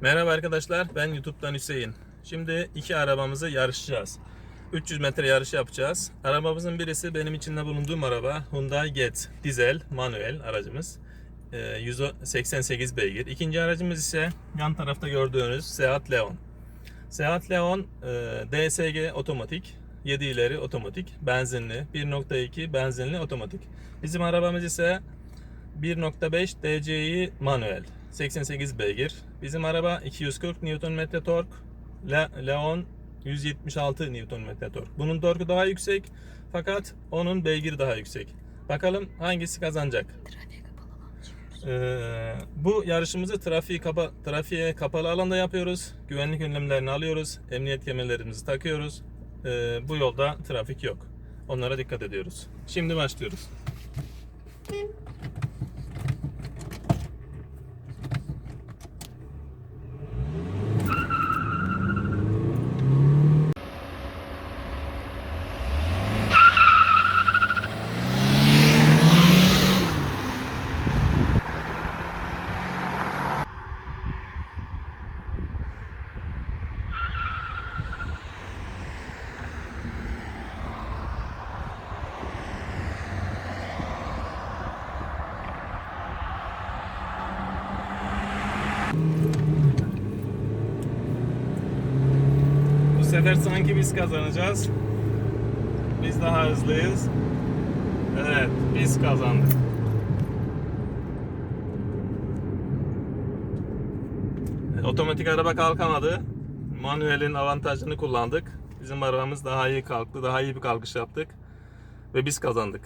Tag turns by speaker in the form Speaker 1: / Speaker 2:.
Speaker 1: Merhaba arkadaşlar, ben YouTube'dan Hüseyin. Şimdi iki arabamızı yarışacağız. 300 metre yarışı yapacağız. Arabamızın birisi benim içinde bulunduğum araba Hyundai Getz dizel manuel aracımız. Ee, 188 beygir. İkinci aracımız ise yan tarafta gördüğünüz Seat Leon. Seat Leon e, DSG otomatik, 7 ileri otomatik, benzinli, 1.2 benzinli otomatik. Bizim arabamız ise 1.5 DCI manuel. 88 beygir. Bizim araba 240 Nm tork. Le- Leon 176 Nm tork. Bunun torku daha yüksek fakat onun beygiri daha yüksek. Bakalım hangisi kazanacak? Ee, bu yarışımızı trafiği kapa trafiğe kapalı alanda yapıyoruz. Güvenlik önlemlerini alıyoruz. Emniyet kemerlerimizi takıyoruz. Ee, bu yolda trafik yok. Onlara dikkat ediyoruz. Şimdi başlıyoruz. Sefer sanki biz kazanacağız. Biz daha hızlıyız. Evet, biz kazandık. Otomatik araba kalkamadı. Manuelin avantajını kullandık. Bizim arabamız daha iyi kalktı, daha iyi bir kalkış yaptık. Ve biz kazandık.